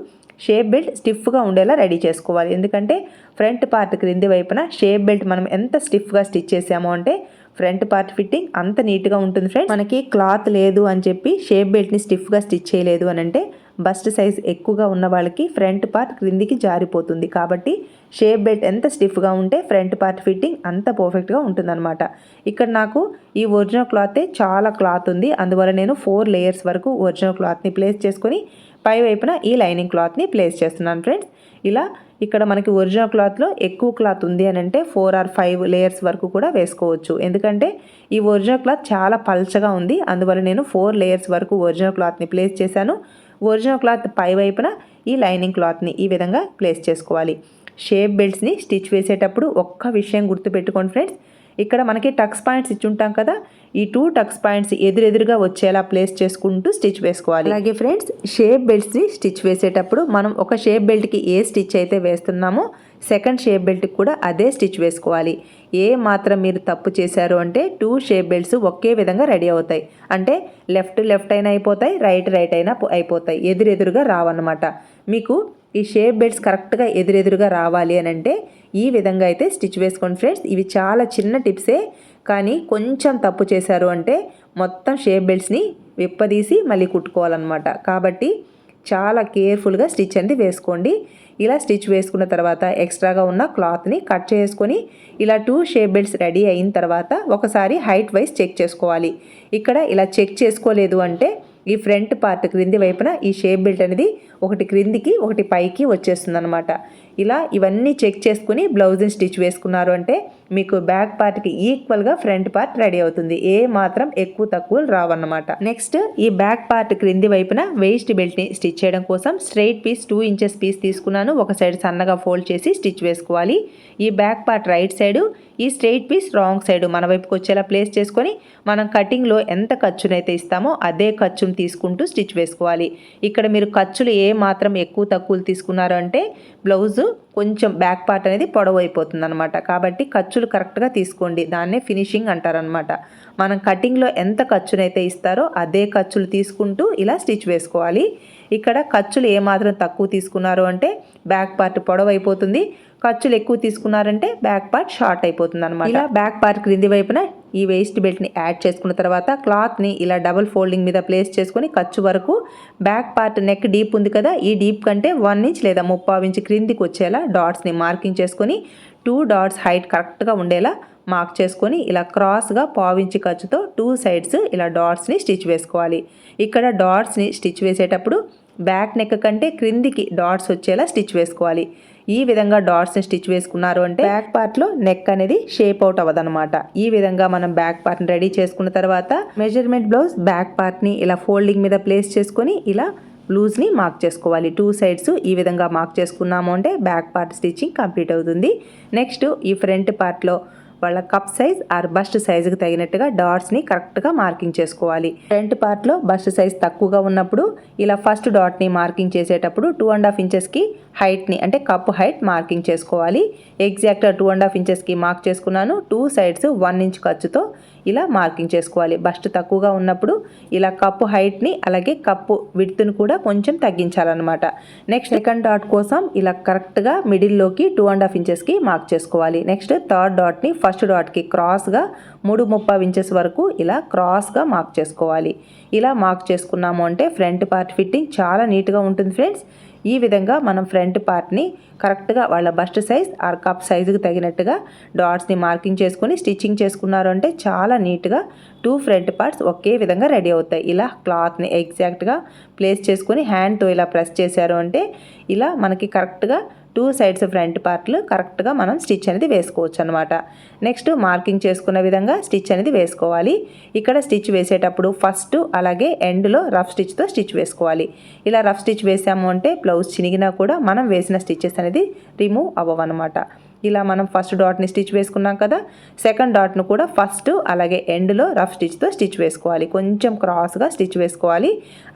షేప్ బెల్ట్ స్టిఫ్గా ఉండేలా రెడీ చేసుకోవాలి. ఎందుకంటే ఫ్రంట్ పార్ట్ క్రింది వైపున షేప్ బెల్ట్ మనం ఎంత స్టిఫ్గా స్టిచ్ చేసామో అంటే ఫ్రంట్ పార్ట్ ఫిట్టింగ్ అంత నీట్గా ఉంటుంది ఫ్రెండ్స్. మనకి క్లాత్ లేదు అని చెప్పి షేప్ బెల్ట్ని స్టిఫ్గా స్టిచ్ చేయలేదు అని అంటే బస్ట్ సైజ్ ఎక్కువగా ఉన్న వాళ్ళకి ఫ్రంట్ పార్ట్ క్రిందికి జారిపోతుంది. కాబట్టి షేప్ బెల్ట్ ఎంత స్టిఫ్గా ఉంటే ఫ్రంట్ పార్ట్ ఫిట్టింగ్ అంత పర్ఫెక్ట్గా ఉంటుందన్నమాట. ఇక్కడ నాకు ఈ ఒరిజినల్ క్లాతే చాలా క్లాత్ ఉంది. అందువల్ల నేను ఫోర్ లేయర్స్ వరకు ఒరిజినల్ క్లాత్ని ప్లేస్ చేసుకొని పై వైపున ఈ లైనింగ్ క్లాత్ని ప్లేస్ చేస్తున్నాను ఫ్రెండ్స్. ఇలా ఇక్కడ మనకి ఒరిజినల్ క్లాత్లో ఎక్కువ క్లాత్ ఉంది అని అంటే ఫోర్ ఆర్ ఫైవ్ లేయర్స్ వరకు కూడా వేసుకోవచ్చు. ఎందుకంటే ఈ ఒరిజినల్ క్లాత్ చాలా పల్చగా ఉంది. అందువల్ల నేను ఫోర్ లేయర్స్ వరకు ఒరిజినల్ క్లాత్ని ప్లేస్ చేశాను. ఒరిజినల్ క్లాత్ పై వైపున ఈ లైనింగ్ క్లాత్ని ఈ విధంగా ప్లేస్ చేసుకోవాలి. షేప్ బెల్ట్స్ని స్టిచ్ వేసేటప్పుడు ఒక్క విషయం గుర్తుపెట్టుకోండి ఫ్రెండ్స్. ఇక్కడ మనకి టక్స్ పాయింట్స్ ఇచ్చి ఉంటాం కదా. ఈ టూ టక్స్ పాయింట్స్ ఎదురెదురుగా వచ్చేలా ప్లేస్ చేసుకుంటూ స్టిచ్ వేసుకోవాలి. అలాగే ఫ్రెండ్స్ షేప్ బెల్ట్స్ని స్టిచ్ వేసేటప్పుడు మనం ఒక షేప్ బెల్ట్కి ఏ స్టిచ్ అయితే వేస్తున్నామో సెకండ్ షేప్ బెల్ట్కి కూడా అదే స్టిచ్ వేసుకోవాలి. ఏ మాత్రం మీరు తప్పు చేశారు అంటే టూ షేప్ బెల్ట్స్ ఒకే విధంగా రెడీ అవుతాయి. అంటే లెఫ్ట్ లెఫ్ట్ అయినా అయిపోతాయి రైట్ రైట్ అయినా అయిపోతాయి. ఎదురెదురుగా రావన్నమాట. మీకు ఈ షేప్ బెల్ట్స్ కరెక్ట్గా ఎదురెదురుగా రావాలి అని అంటే ఈ విధంగా అయితే స్టిచ్ వేసుకోండి ఫ్రెండ్స్ ఇవి చాలా చిన్న టిప్సే కానీ కొంచెం తప్పు చేశారు అంటే మొత్తం షేప్ బెల్ట్స్ని విప్పదీసి మళ్ళీ కుట్టుకోవాలన్నమాట. కాబట్టి చాలా కేర్ఫుల్గా స్టిచ్ అనేది వేసుకోండి. ఇలా స్టిచ్ వేసుకున్న తర్వాత ఎక్స్ట్రాగా ఉన్న క్లాత్ని కట్ చేసుకొని ఇలా టూ షేప్ బెల్ట్స్ రెడీ అయిన తర్వాత ఒకసారి హైట్ వైజ్ చెక్ చేసుకోవాలి. ఇక్కడ ఇలా చెక్ చేసుకోలేదు అంటే ఈ ఫ్రంట్ పార్ట్ క్రింది వైపున ఈ షేప్ బెల్ట్ అనేది ఒకటి క్రిందికి ఒకటి పైకి వచ్చేస్తుంది అనమాట ఇలా ఇవన్నీ చెక్ చేసుకుని బ్లౌజ్ని స్టిచ్ వేసుకున్నారు అంటే మీకు బ్యాక్ పార్ట్కి ఈక్వల్గా ఫ్రంట్ పార్ట్ రెడీ అవుతుంది. ఏ మాత్రం ఎక్కువ తక్కువ రావన్నమాట. నెక్స్ట్ ఈ బ్యాక్ పార్ట్ క్రింది వైపున వేస్ట్ బెల్ట్ని స్టిచ్ చేయడం కోసం straight piece two inches piece తీసుకున్నాను. ఒక సైడ్ సన్నగా ఫోల్డ్ చేసి స్టిచ్ వేసుకోవాలి. ఈ బ్యాక్ పార్ట్ రైట్ సైడు ఈ స్ట్రైట్ పీస్ రాంగ్ సైడ్ మన వైపుకి వచ్చేలా ప్లేస్ చేసుకొని మనం కటింగ్లో ఎంత ఖర్చునైతే ఇస్తామో అదే ఖర్చును తీసుకుంటూ స్టిచ్ వేసుకోవాలి. ఇక్కడ మీరు ఖర్చులు ఏ మాత్రం ఎక్కువ తక్కువలు తీసుకున్నారు అంటే బ్లౌజు కొంచెం బ్యాక్ పార్ట్ అనేది పొడవు అయిపోతుంది అనమాట కాబట్టి ఖర్చులు కరెక్ట్గా తీసుకోండి. దాన్నే ఫినిషింగ్ అంటారనమాట మనం కటింగ్లో ఎంత ఖర్చునైతే ఇస్తారో అదే ఖర్చులు తీసుకుంటూ ఇలా స్టిచ్ వేసుకోవాలి. ఇక్కడ ఖర్చులు ఏమాత్రం తక్కువ తీసుకున్నారు అంటే బ్యాక్ పార్ట్ పొడవు అయిపోతుంది. ఖర్చులు ఎక్కువ తీసుకున్నారంటే బ్యాక్ పార్ట్ షార్ట్ అయిపోతుంది అనమాట ఇలా బ్యాక్ పార్ట్ క్రింది వైపున ఈ వేస్ట్ బెల్ట్ని యాడ్ చేసుకున్న తర్వాత క్లాత్ని ఇలా డబుల్ ఫోల్డింగ్ మీద ప్లేస్ చేసుకొని ఖర్చు వరకు బ్యాక్ పార్ట్ నెక్ డీప్ ఉంది కదా ఈ డీప్ కంటే వన్ ఇంచ్ లేదా ముప్పావు ఇంచ్ క్రిందికి వచ్చేలా డాట్స్ని మార్కింగ్ చేసుకొని టూ డాట్స్ హైట్ కరెక్ట్గా ఉండేలా మార్క్ చేసుకొని ఇలా క్రాస్గా పావించి ఖర్చుతో టూ సైడ్స్ ఇలా డాట్స్ని స్టిచ్ వేసుకోవాలి. ఇక్కడ డాట్స్ని స్టిచ్ వేసేటప్పుడు బ్యాక్ నెక్ కంటే క్రిందికి డాట్స్ వచ్చేలా స్టిచ్ వేసుకోవాలి. ఈ విధంగా డాట్స్ని స్టిచ్ వేసుకున్నారు అంటే బ్యాక్ పార్ట్లో నెక్ అనేది షేప్ అవుట్ అవ్వదనమాట ఈ విధంగా మనం బ్యాక్ పార్ట్ని రెడీ చేసుకున్న తర్వాత మెజర్మెంట్ బ్లౌజ్ బ్యాక్ పార్ట్ని ఇలా ఫోల్డింగ్ మీద ప్లేస్ చేసుకొని ఇలా లూజ్ని మార్క్ చేసుకోవాలి. టూ సైడ్స్ ఈ విధంగా మార్క్ చేసుకున్నాము అంటే బ్యాక్ పార్ట్ స్టిచ్చింగ్ కంప్లీట్ అవుతుంది. నెక్స్ట్ ఈ ఫ్రంట్ పార్ట్లో వాళ్ళ కప్ సైజ్ ఆర్ బస్ట్ సైజుకి తగినట్టుగా డాట్స్ని కరెక్ట్గా మార్కింగ్ చేసుకోవాలి. ఫ్రంట్ పార్ట్లో బస్ట్ సైజ్ తక్కువగా ఉన్నప్పుడు ఇలా ఫస్ట్ డాట్ని మార్కింగ్ చేసేటప్పుడు టూ అండ్ హాఫ్ ఇంచెస్కి హైట్ని అంటే కప్ హైట్ మార్కింగ్ చేసుకోవాలి. ఎగ్జాక్ట్గా టూ అండ్ హాఫ్ ఇంచెస్కి మార్క్ చేసుకున్నాను. టూ సైడ్స్ వన్ ఇంచ్ ఖర్చుతో ఇలా మార్కింగ్ చేసుకోవాలి. బస్ట్ తక్కువగా ఉన్నప్పుడు ఇలా కప్పు హైట్ని అలాగే కప్పు విడ్త్ని కూడా కొంచెం తగ్గించాలన్నమాట. నెక్స్ట్ సెకండ్ డాట్ కోసం ఇలా కరెక్ట్గా మిడిల్లోకి టూ అండ్ హాఫ్ ఇంచెస్కి మార్క్ చేసుకోవాలి. నెక్స్ట్ థర్డ్ డాట్ని ఫస్ట్ డాట్కి క్రాస్గా మూడు ముప్పై ఇంచెస్ వరకు ఇలా క్రాస్గా మార్క్ చేసుకోవాలి. ఇలా మార్క్ చేసుకున్నాము అంటే ఫ్రంట్ పార్ట్ ఫిట్టింగ్ చాలా నీట్గా ఉంటుంది ఫ్రెండ్స్ ఈ విధంగా మనం ఫ్రంట్ పార్ట్ని కరెక్ట్గా వాళ్ళ బస్ట్ సైజ్ ఆర్ కప్ సైజుకి తగినట్టుగా డాట్స్ని మార్కింగ్ చేసుకుని స్టిచ్చింగ్ చేసుకున్నారు అంటే చాలా నీట్గా టూ ఫ్రంట్ పార్ట్స్ ఒకే విధంగా రెడీ అవుతాయి. ఇలా క్లాత్ని ఎగ్జాక్ట్గా ప్లేస్ చేసుకొని హ్యాండ్తో ఇలా ప్రెస్ చేశారు అంటే ఇలా మనకి కరెక్ట్గా టూ సైడ్స్ ఫ్రంట్ పార్ట్లు కరెక్ట్గా మనం స్టిచ్ అనేది వేసుకోవచ్చు అనమాట నెక్స్ట్ మార్కింగ్ చేసుకున్న విధంగా స్టిచ్ అనేది వేసుకోవాలి. ఇక్కడ స్టిచ్ వేసేటప్పుడు ఫస్ట్ అలాగే ఎండ్లో రఫ్ స్టిచ్తో స్టిచ్ వేసుకోవాలి. ఇలా రఫ్ స్టిచ్ వేసాము అంటే బ్లౌజ్ చినిగినా కూడా మనం వేసిన స్టిచెస్ అనేది రిమూవ్ అవ్వవన్నమాట. ఇలా మనం ఫస్ట్ డాట్ని స్టిచ్ వేసుకున్నాం కదా సెకండ్ డాట్ను కూడా ఫస్ట్ అలాగే ఎండ్లో రఫ్ స్టిచ్తో స్టిచ్ వేసుకోవాలి. కొంచెం క్రాస్గా స్టిచ్ వేసుకోవాలి.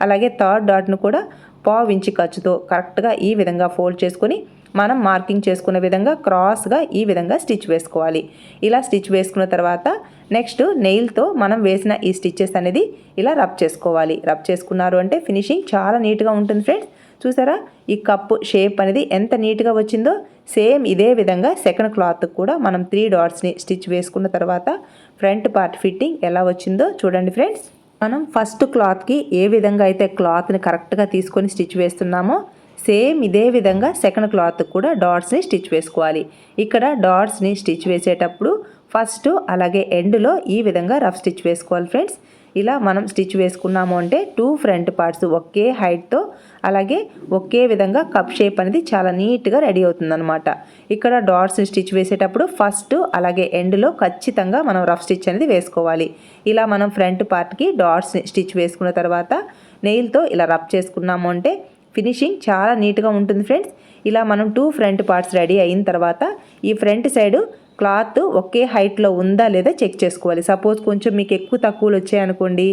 అలాగే థర్డ్ డాట్ను కూడా పావు ఇంచి ఖర్చుతో కరెక్ట్గా ఈ విధంగా ఫోల్డ్ చేసుకొని మనం మార్కింగ్ చేసుకునే విధంగా క్రాస్గా ఈ విధంగా స్టిచ్ వేసుకోవాలి. ఇలా స్టిచ్ వేసుకున్న తర్వాత నెక్స్ట్ నెయిల్తో మనం వేసిన ఈ స్టిచ్చెస్ అనేది ఇలా రబ్ చేసుకోవాలి. రబ్ చేసుకున్నారు అంటే ఫినిషింగ్ చాలా నీట్గా ఉంటుంది ఫ్రెండ్స్. చూసారా? ఈ కప్పు షేప్ అనేది ఎంత నీట్గా వచ్చిందో సేమ్ ఇదే విధంగా సెకండ్ క్లాత్ కూడా మనం త్రీ డాట్స్ని స్టిచ్ వేసుకున్న తర్వాత ఫ్రంట్ పార్ట్ ఫిట్టింగ్ ఎలా వచ్చిందో చూడండి ఫ్రెండ్స్. మనం ఫస్ట్ క్లాత్కి ఏ విధంగా అయితే క్లాత్ని కరెక్ట్గా తీసుకొని స్టిచ్ వేస్తున్నామో సేమ్ ఇదే విధంగా సెకండ్ క్లాత్ కూడా డాట్స్ని స్టిచ్ వేసుకోవాలి. ఇక్కడ డాట్స్ని స్టిచ్ వేసేటప్పుడు ఫస్ట్ అలాగే ఎండ్లో ఈ విధంగా రఫ్ స్టిచ్ వేసుకోవాలి ఫ్రెండ్స్. ఇలా మనం స్టిచ్ వేసుకున్నాము అంటే టూ ఫ్రంట్ పార్ట్స్ ఒకే హైట్తో అలాగే ఒకే విధంగా కప్ షేప్ అనేది చాలా నీట్గా రెడీ అవుతుందన్నమాట. ఇక్కడ డాట్స్ని స్టిచ్ వేసేటప్పుడు ఫస్ట్ అలాగే ఎండ్లో ఖచ్చితంగా మనం రఫ్ స్టిచ్ అనేది వేసుకోవాలి. ఇలా మనం ఫ్రంట్ పార్ట్కి డాట్స్ని స్టిచ్ వేసుకున్న తర్వాత నెయిల్తో ఇలా రఫ్ చేసుకున్నాము అంటే ఫినిషింగ్ చాలా నీట్గా ఉంటుంది ఫ్రెండ్స్. ఇలా మనం టూ ఫ్రంట్ పార్ట్స్ రెడీ అయిన తర్వాత ఈ ఫ్రంట్ సైడు క్లాత్ ఒకే హైట్లో ఉందా లేదా చెక్ చేసుకోవాలి. సపోజ్ కొంచెం మీకు ఎక్కువ తక్కువలు వచ్చాయనుకోండి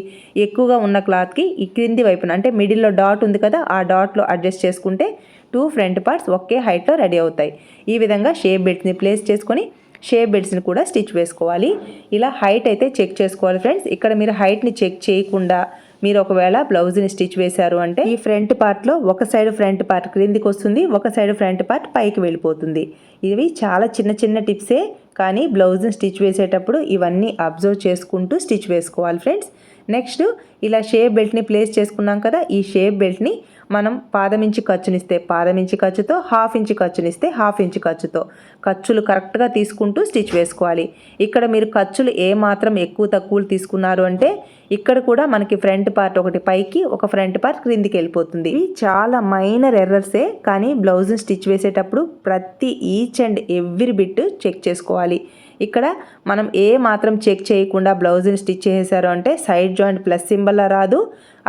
ఎక్కువగా ఉన్న క్లాత్కి ఈ క్రింది వైపున అంటే మిడిల్లో డాట్ ఉంది కదా ఆ డాట్లో అడ్జస్ట్ చేసుకుంటే టూ ఫ్రంట్ పార్ట్స్ ఒకే హైట్లో రెడీ అవుతాయి. ఈ విధంగా షేప్ బెడ్స్ని ప్లేస్ చేసుకొని షేప్ బెల్ట్స్ని కూడా స్టిచ్ వేసుకోవాలి. ఇలా హైట్ అయితే చెక్ చేసుకోవాలి ఫ్రెండ్స్. ఇక్కడ మీరు హైట్ని చెక్ చేయకుండా మీరు ఒకవేళ బ్లౌజ్ని స్టిచ్ వేశారు అంటే ఈ ఫ్రంట్ పార్ట్లో ఒక సైడ్ ఫ్రంట్ పార్ట్ క్రిందికి వస్తుంది ఒక సైడ్ ఫ్రంట్ పార్ట్ పైకి వెళ్ళిపోతుంది. ఇవి చాలా చిన్న చిన్న టిప్సే కానీ బ్లౌజ్ని స్టిచ్ వేసేటప్పుడు ఇవన్నీ అబ్జర్వ్ చేసుకుంటూ స్టిచ్ వేసుకోవాలి ఫ్రెండ్స్. నెక్స్ట్ ఇలా షేప్ బెల్ట్ని ప్లేస్ చేసుకున్నాం కదా ఈ షేప్ బెల్ట్ని మనం పాదమించి ఖర్చునిస్తే పాదమించి ఖర్చుతో హాఫ్ ఇంచ్ ఖర్చునిస్తే హాఫ్ ఇంచ్ ఖర్చుతో. ఖర్చులు కరెక్ట్గా తీసుకుంటూ స్టిచ్ వేసుకోవాలి. ఇక్కడ మీరు ఖర్చులు ఏ మాత్రం ఎక్కువ తక్కువలు తీసుకున్నారు అంటే ఇక్కడ కూడా మనకి ఫ్రంట్ పార్ట్ ఒకటి పైకి ఒక ఫ్రంట్ పార్ట్ క్రిందికి వెళ్ళిపోతుంది. ఇవి చాలా మైనర్ ఎర్రర్సే కానీ బ్లౌజ్ స్టిచ్ వేసేటప్పుడు ప్రతి each and every bit check చేసుకోవాలి. ఇక్కడ మనం ఏ మాత్రం చెక్ చేయకుండా బ్లౌజ్ని స్టిచ్ చేసేసారు అంటే సైడ్ జాయింట్ ప్లస్ సింబల్ రాదు.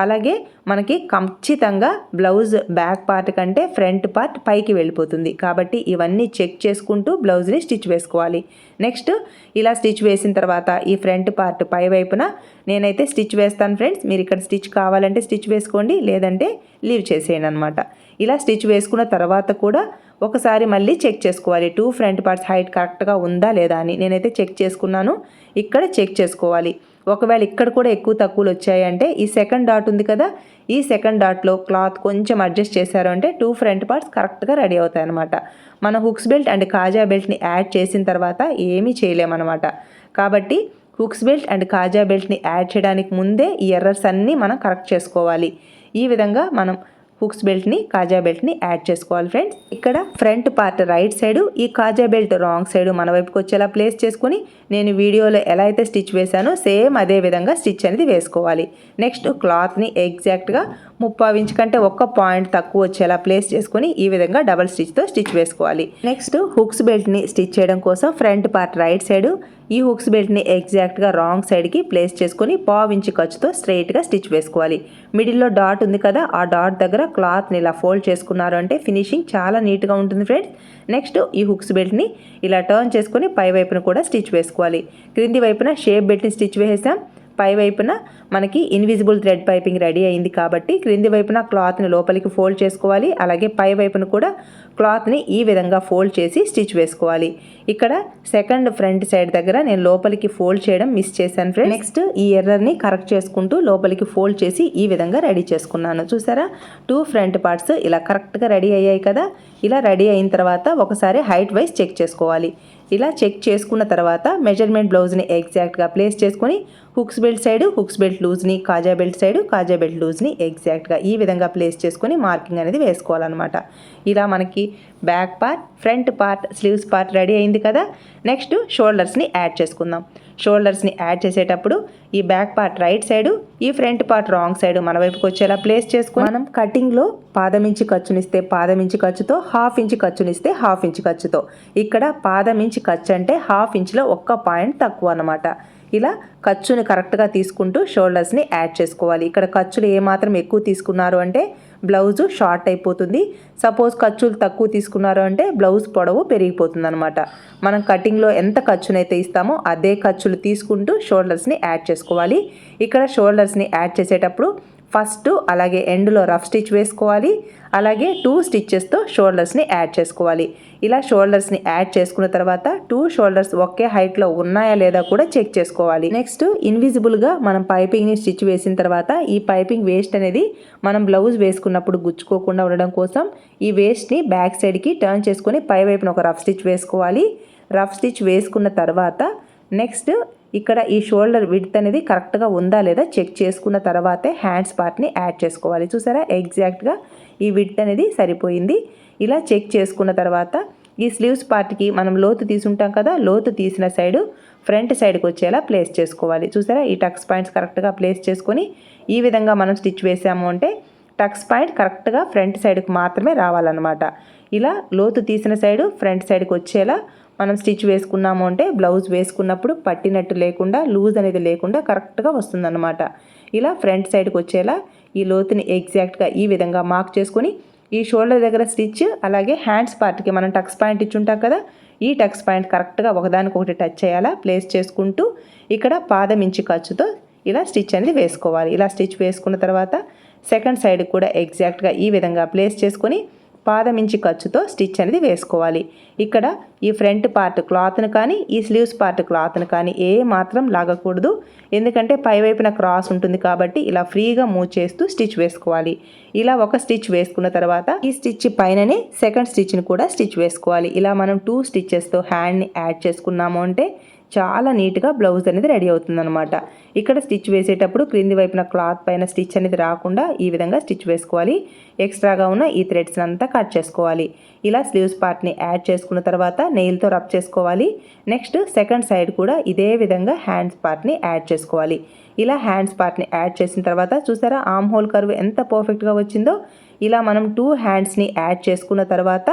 అలాగే మనకి ఖచ్చితంగా బ్లౌజ్ బ్యాక్ పార్ట్ కంటే ఫ్రంట్ పార్ట్ పైకి వెళ్ళిపోతుంది. కాబట్టి ఇవన్నీ చెక్ చేసుకుంటూ బ్లౌజ్ని స్టిచ్ వేసుకోవాలి. నెక్స్ట్ ఇలా స్టిచ్ వేసిన తర్వాత ఈ ఫ్రంట్ పార్ట్ పై వైపున నేనైతే స్టిచ్ వేస్తాను ఫ్రెండ్స్ మీరు ఇక్కడ స్టిచ్ కావాలంటే స్టిచ్ వేసుకోండి లేదంటే లీవ్ చేసేయండి అనమాట ఇలా స్టిచ్ వేసుకున్న తర్వాత కూడా ఒకసారి మళ్ళీ చెక్ చేసుకోవాలి. టూ ఫ్రంట్ పార్ట్స్ హైట్ కరెక్ట్గా ఉందా లేదా అని. నేనైతే చెక్ చేసుకున్నాను. ఇక్కడ చెక్ చేసుకోవాలి. ఒకవేళ ఇక్కడ కూడా ఎక్కువ తక్కువలు వచ్చాయంటే ఈ సెకండ్ డాట్ ఉంది కదా ఈ సెకండ్ డాట్లో క్లాత్ కొంచెం అడ్జస్ట్ చేశారు అంటే టూ ఫ్రంట్ పార్ట్స్ కరెక్ట్గా రెడీ అవుతాయి అనమాట మన హుక్స్ బెల్ట్ అండ్ కాజా బెల్ట్ని యాడ్ చేసిన తర్వాత ఏమీ చేయలేమన్నమాట. కాబట్టి హుక్స్ బెల్ట్ అండ్ కాజా బెల్ట్ని యాడ్ చేయడానికి ముందే ఈ ఎర్రర్స్ అన్నీ మనం కరెక్ట్ చేసుకోవాలి. ఈ విధంగా మనం హుక్స్ బెల్ట్ని కాజా బెల్ట్ని యాడ్ చేసుకోవాలి ఫ్రెండ్స్. ఇక్కడ ఫ్రంట్ పార్ట్ రైట్ సైడ్ ఈ కాజా బెల్ట్ రాంగ్ సైడ్ మన వైపుకి వచ్చేలా ప్లేస్ చేసుకుని నేను వీడియోలో ఎలా అయితే స్టిచ్ వేశానో సేమ్ అదే విధంగా స్టిచ్ అనేది వేసుకోవాలి. నెక్స్ట్ క్లాత్ని ఎగ్జాక్ట్గా ముప్పావు ఇంచ్ కంటే ఒక్క పాయింట్ తక్కువ వచ్చేలా ప్లేస్ చేసుకుని ఈ విధంగా డబల్ స్టిచ్తో స్టిచ్ వేసుకోవాలి. నెక్స్ట్ హుక్స్ బెల్ట్ని స్టిచ్ చేయడం కోసం ఫ్రంట్ పార్ట్ రైట్ సైడ్ ఈ హుక్స్ బెల్ట్ని ఎగ్జాక్ట్గా రాంగ్ సైడ్కి ప్లేస్ చేసుకొని పావు ఇంచు ఖర్చుతో స్ట్రైట్గా స్టిచ్ వేసుకోవాలి. మిడిల్లో డాట్ ఉంది కదా ఆ డాట్ దగ్గర క్లాత్ని ఇలా ఫోల్డ్ చేసుకున్నారు అంటే ఫినిషింగ్ చాలా నీట్గా ఉంటుంది ఫ్రెండ్స్. నెక్స్ట్ ఈ హుక్స్ బెల్ట్ని ఇలా టర్న్ చేసుకొని పై వైపున కూడా స్టిచ్ వేసుకోవాలి. క్రింది వైపున షేప్ బెల్ట్ని స్టిచ్ వేసాం పై వైపున మనకి ఇన్విజిబుల్ థ్రెడ్ పైపింగ్ రెడీ అయింది కాబట్టి క్రింది వైపున క్లాత్ని లోపలికి ఫోల్డ్ చేసుకోవాలి. అలాగే పై వైపున కూడా క్లాత్ని ఈ విధంగా ఫోల్డ్ చేసి స్టిచ్ వేసుకోవాలి. ఇక్కడ సెకండ్ ఫ్రంట్ సైడ్ దగ్గర నేను లోపలికి ఫోల్డ్ చేయడం మిస్ చేశాను ఫ్రెండ్ నెక్స్ట్ ఈ ఎర్రర్ని కరెక్ట్ చేసుకుంటూ లోపలికి ఫోల్డ్ చేసి ఈ విధంగా రెడీ చేసుకున్నాను. చూసారా? టూ ఫ్రంట్ పార్ట్స్ ఇలా కరెక్ట్గా రెడీ అయ్యాయి కదా? ఇలా రెడీ అయిన తర్వాత ఒకసారి హైట్ వైజ్ చెక్ చేసుకోవాలి. ఇలా చెక్ చేసుకున్న తర్వాత మెజర్మెంట్ బ్లౌజ్ని ఎగ్జాక్ట్గా ప్లేస్ చేసుకొని hooks belt side hooks belt లూజ్ని కాజా బెల్ట్ సైడ్ కాజా బెల్ట్ లూజ్ని ఎగ్జాక్ట్గా ఈ విధంగా ప్లేస్ చేసుకొని మార్కింగ్ అనేది వేసుకోవాలన్నమాట. ఇలా మనకి back part front part sleeves part ready అయింది కదా. నెక్స్ట్ షోల్డర్స్ని యాడ్ చేసుకుందాం. షోల్డర్స్ని యాడ్ చేసేటప్పుడు ఈ బ్యాక్ పార్ట్ రైట్ సైడ్ ఈ ఫ్రంట్ పార్ట్ రాంగ్ సైడ్ మన వైపుకి వచ్చేలా ప్లేస్ చేసుకుని మనం కటింగ్లో పాదం ఇంచి ఖర్చునిస్తే పాదం ఇంచి ఖర్చుతో హాఫ్ ఇంచ్ ఖర్చునిస్తే హాఫ్ ఇంచ్ ఖర్చుతో. ఇక్కడ పాదం ఇంచి ఖర్చు అంటే హాఫ్ ఇంచ్లో ఒక్క పాయింట్ తక్కువ అనమాట ఇలా ఖర్చుని కరెక్ట్గా తీసుకుంటూ షోల్డర్స్ని యాడ్ చేసుకోవాలి. ఇక్కడ ఖర్చులు ఏమాత్రం ఎక్కువ తీసుకున్నారు అంటే బ్లౌజ్ షార్ట్ అయిపోతుంది. సపోజ్ ఖర్చులు తక్కువ తీసుకున్నారు అంటే బ్లౌజ్ పొడవు పెరిగిపోతుంది అనమాట మనం కటింగ్లో ఎంత ఖర్చునైతే ఇస్తామో అదే ఖర్చులు తీసుకుంటూ షోల్డర్స్ని యాడ్ చేసుకోవాలి. ఇక్కడ షోల్డర్స్ని యాడ్ చేసేటప్పుడు ఫస్ట్ అలాగే ఎండ్లో రఫ్ స్టిచ్ వేసుకోవాలి. అలాగే టూ స్టిచ్చెస్తో షోల్డర్స్ని యాడ్ చేసుకోవాలి. ఇలా షోల్డర్స్ని యాడ్ చేసుకున్న తర్వాత టూ షోల్డర్స్ ఒకే హైట్లో ఉన్నాయా లేదా కూడా చెక్ చేసుకోవాలి. నెక్స్ట్ ఇన్విజిబుల్గా మనం పైపింగ్ని స్టిచ్ వేసిన తర్వాత ఈ పైపింగ్ వేస్ట్ అనేది మనం బ్లౌజ్ వేసుకున్నప్పుడు గుచ్చుకోకుండా ఉండడం కోసం ఈ వేస్ట్ని బ్యాక్ సైడ్కి టర్న్ చేసుకొని పై వైపున ఒక రఫ్ స్టిచ్ వేసుకోవాలి. రఫ్ స్టిచ్ వేసుకున్న తర్వాత నెక్స్ట్ ఇక్కడ ఈ షోల్డర్ విడ్త్ అనేది కరెక్ట్గా ఉందా లేదా చెక్ చేసుకున్న తర్వాతే హ్యాండ్స్ పార్ట్ని యాడ్ చేసుకోవాలి. చూసారా? ఎగ్జాక్ట్గా ఈ విడ్త్ అనేది సరిపోయింది. ఇలా చెక్ చేసుకున్న తర్వాత ఈ స్లీవ్స్ పార్ట్కి మనం లోతు తీసుంటాం కదా లోతు తీసిన సైడు ఫ్రంట్ సైడ్కి వచ్చేలా ప్లేస్ చేసుకోవాలి. చూసారా? ఈ టక్స్ పాయింట్స్ కరెక్ట్గా ప్లేస్ చేసుకొని ఈ విధంగా మనం స్టిచ్ వేసాము అంటే టక్స్ పాయింట్ కరెక్ట్గా ఫ్రంట్ సైడ్కి మాత్రమే రావాలన్నమాట. ఇలా లోతు తీసిన సైడు ఫ్రంట్ సైడ్కి వచ్చేలా మనం స్టిచ్ వేసుకున్నాము అంటే బ్లౌజ్ వేసుకున్నప్పుడు పట్టినట్టు లేకుండా లూజ్ అనేది లేకుండా కరెక్ట్గా వస్తుందన్నమాట. ఇలా ఫ్రంట్ సైడ్కి వచ్చేలా ఈ లోతుని ఎగ్జాక్ట్గా ఈ విధంగా మార్క్ చేసుకొని ఈ షోల్డర్ దగ్గర స్టిచ్ అలాగే హ్యాండ్స్ పార్ట్కి మనం టక్స్ పాయింట్ ఇచ్చుంటాం కదా ఈ టక్స్ పాయింట్ కరెక్ట్గా ఒకదానికొకటి టచ్ చేయాలా? ప్లేస్ చేసుకుంటూ ఇక్కడ పాదం ఇంచి ఖర్చుతో ఇలా స్టిచ్ అనేది వేసుకోవాలి. ఇలా స్టిచ్ వేసుకున్న తర్వాత సెకండ్ సైడ్ కూడా ఎగ్జాక్ట్గా ఈ విధంగా ప్లేస్ చేసుకొని పాదమించి ఖర్చుతో స్టిచ్ అనేది వేసుకోవాలి. ఇక్కడ ఈ ఫ్రంట్ పార్ట్ క్లాత్ను కానీ ఈ స్లీవ్స్ పార్ట్ క్లాత్ను కానీ ఏ మాత్రం లాగకూడదు. ఎందుకంటే పైవైపున క్రాస్ ఉంటుంది కాబట్టి ఇలా ఫ్రీగా మూవ్ చేస్తూ స్టిచ్ వేసుకోవాలి. ఇలా ఒక స్టిచ్ వేసుకున్న తర్వాత ఈ స్టిచ్ పైననే సెకండ్ స్టిచ్ని కూడా స్టిచ్ వేసుకోవాలి. ఇలా మనం టూ స్టిచ్చెస్తో హ్యాండ్ని యాడ్ చేసుకున్నాము అంటే చాలా నీట్గా బ్లౌజ్ అనేది రెడీ అవుతుందన్నమాట. ఇక్కడ స్టిచ్ వేసేటప్పుడు క్రింది వైపున క్లాత్ పైన స్టిచ్ అనేది రాకుండా ఈ విధంగా స్టిచ్ వేసుకోవాలి. ఎక్స్ట్రాగా ఉన్న ఈ థ్రెడ్స్ అంతా కట్ చేసుకోవాలి. ఇలా స్లీవ్స్ పార్ట్ని యాడ్ చేసుకున్న తర్వాత నెయిల్తో రబ్ చేసుకోవాలి. నెక్స్ట్ సెకండ్ సైడ్ కూడా ఇదే విధంగా హ్యాండ్స్ పార్ట్ని యాడ్ చేసుకోవాలి. ఇలా హ్యాండ్స్ పార్ట్ని యాడ్ చేసిన తర్వాత చూసారా ఆమ్ హోల్ కర్వ్ ఎంత పర్ఫెక్ట్గా వచ్చిందో. ఇలా మనం టూ హ్యాండ్స్ని యాడ్ చేసుకున్న తర్వాత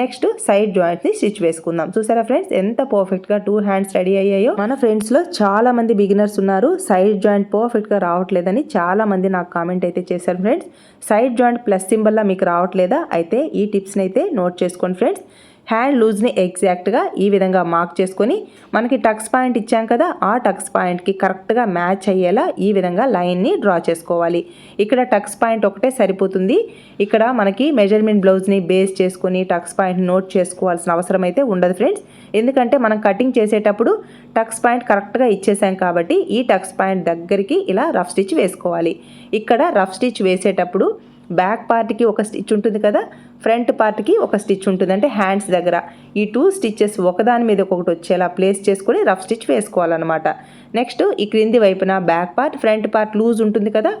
నెక్స్ట్ సైడ్ జాయింట్ని స్టిచ్ వేసుకుందాం. చూసారా ఫ్రెండ్స్? ఎంత పర్ఫెక్ట్గా టూ హ్యాండ్స్ రెడీ అయ్యాయో. మన ఫ్రెండ్స్లో చాలా మంది బిగినర్స్ ఉన్నారు. సైడ్ జాయింట్ పర్ఫెక్ట్గా రావట్లేదని చాలా మంది నాకు కామెంట్ అయితే చేశారు ఫ్రెండ్స్. సైడ్ జాయింట్ ప్లస్ సింబల్లా మీకు రావట్లేదా? అయితే ఈ టిప్స్ని అయితే నోట్ చేసుకోండి ఫ్రెండ్స్. హ్యాండ్ లూజ్ని ఎగ్జాక్ట్గా ఈ విధంగా మార్క్ చేసుకొని మనకి టక్స్ పాయింట్ ఇచ్చాం కదా ఆ టక్స్ పాయింట్కి కరెక్ట్గా మ్యాచ్ అయ్యేలా ఈ విధంగా లైన్ని డ్రా చేసుకోవాలి. ఇక్కడ టక్స్ పాయింట్ ఒకటే సరిపోతుంది. ఇక్కడ మనకి మెజర్మెంట్ బ్లౌజ్ని బేస్ చేసుకొని టక్స్ పాయింట్ నోట్ చేసుకోవాల్సిన అవసరం అయితే ఉండదు ఫ్రెండ్స్. ఎందుకంటే మనం కటింగ్ చేసేటప్పుడు టక్స్ పాయింట్ కరెక్ట్గా ఇచ్చేసాం కాబట్టి ఈ టక్స్ పాయింట్ దగ్గరికి ఇలా రఫ్ స్టిచ్ వేసుకోవాలి. ఇక్కడ రఫ్ స్టిచ్ వేసేటప్పుడు బ్యాక్ పార్ట్కి ఒక స్టిచ్ ఉంటుంది కదా ఫ్రంట్ పార్ట్కి ఒక స్టిచ్ ఉంటుంది. అంటే హ్యాండ్స్ దగ్గర. ఈ టూ స్టిచ్చెస్ ఒకదాని మీద ఒకటి వచ్చేలా ప్లేస్ చేసుకొని రఫ్ స్టిచ్ వేసుకోవాలన్నమాట. నెక్స్ట్ ఈ క్రింది వైపున back part front part loose ఉంటుంది కదా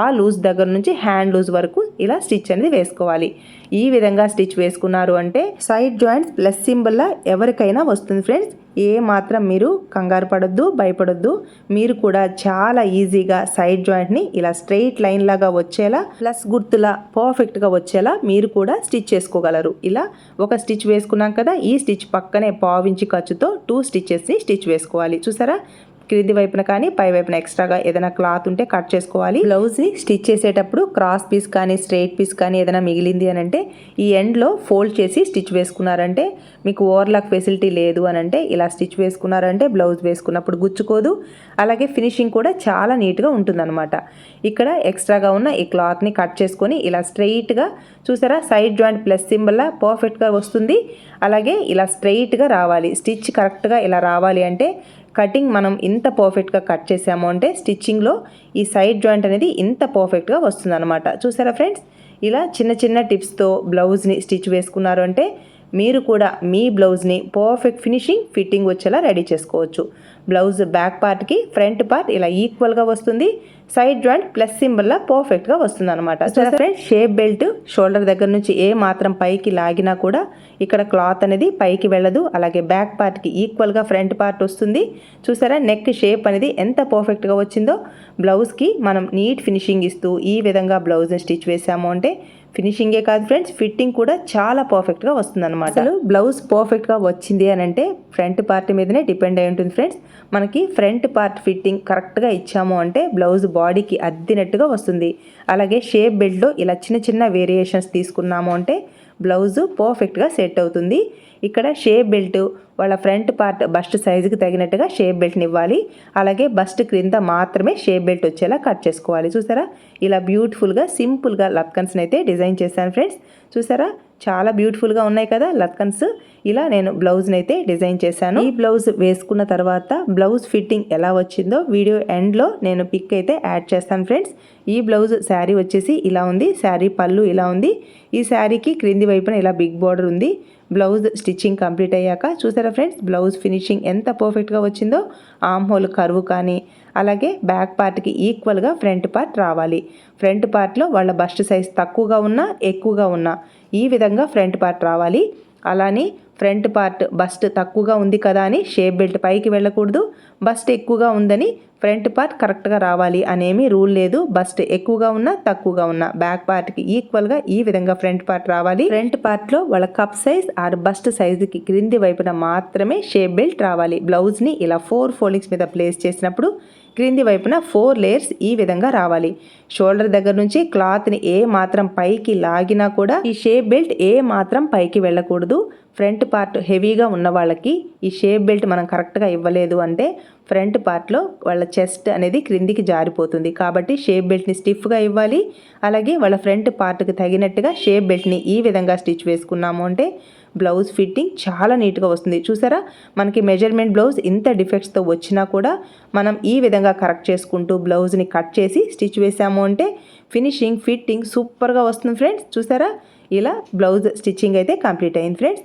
ఆ లూజ్ దగ్గర నుంచి హ్యాండ్ లూజ్ వరకు ఇలా స్టిచ్ అనేది వేసుకోవాలి. ఈ విధంగా స్టిచ్ వేసుకున్నారు అంటే సైడ్ జాయింట్స్ ప్లస్ సింబల్లా ఎవరికైనా వస్తుంది ఫ్రెండ్స్. ఏ మాత్రం మీరు కంగారు పడొద్దు భయపడొద్దు. మీరు కూడా చాలా ఈజీగా సైడ్ జాయింట్ని ఇలా స్ట్రెయిట్ లైన్ లాగా వచ్చేలా ప్లస్ గుర్తులా పర్ఫెక్ట్గా వచ్చేలా మీరు కూడా స్టిచ్ చేసుకోగలరు. ఇలా ఒక స్టిచ్ వేసుకున్నాం కదా ఈ స్టిచ్ పక్కనే పావించి ఖర్చుతో టూ స్టిచ్చెస్ని స్టిచ్ వేసుకోవాలి. చూసారా? క్రింది వైపున కానీ పై వైపున ఎక్స్ట్రాగా ఏదైనా క్లాత్ ఉంటే కట్ చేసుకోవాలి. బ్లౌజ్ని స్టిచ్ చేసేటప్పుడు క్రాస్ పీస్ కానీ స్ట్రైట్ పీస్ కానీ ఏదైనా మిగిలింది అని అంటే ఈ ఎండ్లో ఫోల్డ్ చేసి స్టిచ్ వేసుకున్నారంటే మీకు ఓవర్లాక్ ఫెసిలిటీ లేదు అని అంటే ఇలా స్టిచ్ వేసుకున్నారంటే బ్లౌజ్ వేసుకున్నప్పుడు గుచ్చుకోదు. అలాగే ఫినిషింగ్ కూడా చాలా నీట్గా ఉంటుందన్నమాట. ఇక్కడ ఎక్స్ట్రాగా ఉన్న ఈ క్లాత్ని కట్ చేసుకొని ఇలా స్ట్రెయిట్గా చూసారా సైడ్ జాయింట్ ప్లస్ సింబల్లా పర్ఫెక్ట్గా వస్తుంది. అలాగే ఇలా స్ట్రెయిట్గా రావాలి. స్టిచ్ కరెక్ట్గా ఇలా రావాలి అంటే కటింగ్ మనం ఇంత పర్ఫెక్ట్గా కట్ చేసాము అంటే స్టిచ్చింగ్లో ఈ సైడ్ జాయింట్ అనేది ఇంత పర్ఫెక్ట్గా వస్తుందన్నమాట. చూసారా ఫ్రెండ్స్? ఇలా చిన్న చిన్న టిప్స్తో బ్లౌజ్ని స్టిచ్ వేసుకున్నారు అంటే మీరు కూడా మీ బ్లౌజ్ని పర్ఫెక్ట్ ఫినిషింగ్ ఫిట్టింగ్ వచ్చేలా రెడీ చేసుకోవచ్చు. బ్లౌజ్ బ్యాక్ పార్ట్కి ఫ్రంట్ పార్ట్ ఇలా ఈక్వల్గా వస్తుంది. సైడ్ జాయింట్ ప్లస్ సింబల్లా పర్ఫెక్ట్గా వస్తుంది అనమాట ఫ్రెండ్ షేప్ బెల్ట్ షోల్డర్ దగ్గర నుంచి ఏ మాత్రం పైకి లాగినా కూడా ఇక్కడ క్లాత్ అనేది పైకి వెళ్ళదు. అలాగే బ్యాక్ పార్ట్కి ఈక్వల్గా ఫ్రంట్ పార్ట్ వస్తుంది. చూసారా నెక్ షేప్ అనేది ఎంత పర్ఫెక్ట్గా వచ్చిందో. బ్లౌజ్కి మనం నీట్ ఫినిషింగ్ ఇస్తూ ఈ విధంగా బ్లౌజ్ స్టిచ్ వేసాము అంటే ఫినిషింగే కాదు ఫ్రెండ్స్ ఫిట్టింగ్ కూడా చాలా పర్ఫెక్ట్గా వస్తుంది అనమాట అసలు బ్లౌజ్ పర్ఫెక్ట్గా వచ్చింది అని అంటే ఫ్రంట్ పార్ట్ మీదనే డిపెండ్ అయి ఉంటుంది ఫ్రెండ్స్. మనకి ఫ్రంట్ పార్ట్ ఫిట్టింగ్ కరెక్ట్గా ఇచ్చాము అంటే బ్లౌజ్ బాడీకి అద్దినట్టుగా వస్తుంది. అలాగే షేప్ బెల్ట్లో ఇలా చిన్న చిన్న వేరియేషన్స్ తీసుకున్నాము అంటే బ్లౌజు పర్ఫెక్ట్గా సెట్ అవుతుంది. ఇక్కడ షేప్ బెల్ట్ వాళ్ళ ఫ్రంట్ పార్ట్ బస్ట్ సైజుకి తగినట్టుగా షేప్ బెల్ట్ని ఇవ్వాలి. అలాగే బస్ట్ క్రింద మాత్రమే షేప్ బెల్ట్ వచ్చేలా కట్ చేసుకోవాలి. చూసారా? ఇలా బ్యూటిఫుల్గా సింపుల్గా లత్కన్స్ని అయితే డిజైన్ చేశాను ఫ్రెండ్స్. చూసారా? చాలా బ్యూటిఫుల్గా ఉన్నాయి కదా లత్కన్స్. ఇలా నేను బ్లౌజ్ని అయితే డిజైన్ చేశాను. ఈ బ్లౌజ్ వేసుకున్న తర్వాత బ్లౌజ్ ఫిట్టింగ్ ఎలా వచ్చిందో వీడియో ఎండ్లో నేను పిక్ అయితే యాడ్ చేస్తాను ఫ్రెండ్స్. ఈ బ్లౌజ్ శారీ వచ్చేసి ఇలా ఉంది. శారీ పళ్ళు ఇలా ఉంది. ఈ శారీకి క్రింది వైపున ఇలా బిగ్ బార్డర్ ఉంది. బ్లౌజ్ స్టిచ్చింగ్ కంప్లీట్ అయ్యాక చూసారా ఫ్రెండ్స్ బ్లౌజ్ ఫినిషింగ్ ఎంత పర్ఫెక్ట్గా వచ్చిందో ఆమ్ హోల్ కరువు కానీ అలాగే బ్యాక్ పార్ట్కి ఈక్వల్గా ఫ్రంట్ పార్ట్ రావాలి. ఫ్రంట్ పార్ట్లో వాళ్ళ బస్ట్ సైజ్ తక్కువగా ఉన్నా ఎక్కువగా ఉన్నా ఈ విధంగా ఫ్రంట్ పార్ట్ రావాలి. అలానే ఫ్రంట్ పార్ట్ బస్ట్ తక్కువగా ఉంది కదా అని షేప్ బెల్ట్ పైకి వెళ్ళకూడదు. బస్ట్ ఎక్కువగా ఉందని ఫ్రంట్ పార్ట్ కరెక్ట్గా రావాలి అనేమి రూల్ లేదు. బస్ట్ ఎక్కువగా ఉన్నా తక్కువగా ఉన్నా బ్యాక్ పార్ట్కి ఈక్వల్గా ఈ విధంగా ఫ్రంట్ పార్ట్ రావాలి. ఫ్రంట్ పార్ట్లో వాళ్ళ కప్ సైజ్ ఆర్ బస్ట్ సైజుకి క్రింది వైపున మాత్రమే షేప్ బెల్ట్ రావాలి. బ్లౌజ్ని ఇలా ఫోర్ ఫోల్డింగ్స్ మీద ప్లేస్ చేసినప్పుడు క్రింది వైపున ఫోర్ లేయర్స్ ఈ విధంగా రావాలి. షోల్డర్ దగ్గర నుంచి క్లాత్ని ఏ మాత్రం పైకి లాగినా కూడా ఈ షేప్ బెల్ట్ ఏ మాత్రం పైకి వెళ్ళకూడదు. ఫ్రంట్ పార్ట్ హెవీగా ఉన్న వాళ్ళకి ఈ షేప్ బెల్ట్ మనం కరెక్ట్గా ఇవ్వలేదు అంటే ఫ్రంట్ పార్ట్లో వాళ్ళ చెస్ట్ అనేది క్రిందికి జారిపోతుంది. కాబట్టి షేప్ బెల్ట్ని స్టిఫ్గా ఇవ్వాలి. అలాగే వాళ్ళ ఫ్రంట్ పార్ట్కి తగినట్టుగా షేప్ బెల్ట్ని ఈ విధంగా స్టిచ్ వేసుకున్నాము అంటే బ్లౌజ్ ఫిట్టింగ్ చాలా నీట్గా వస్తుంది. చూసారా? మనకి మెజర్మెంట్ బ్లౌజ్ ఇంత డిఫెక్ట్స్తో వచ్చినా కూడా మనం ఈ విధంగా కరెక్ట్ చేసుకుంటూ బ్లౌజ్ని కట్ చేసి స్టిచ్ వేసాము అంటే ఫినిషింగ్ ఫిట్టింగ్ సూపర్గా వస్తుంది ఫ్రెండ్స్ చూసారా? ఇలా బ్లౌజ్ స్టిచ్చింగ్ అయితే కంప్లీట్ అయింది ఫ్రెండ్స్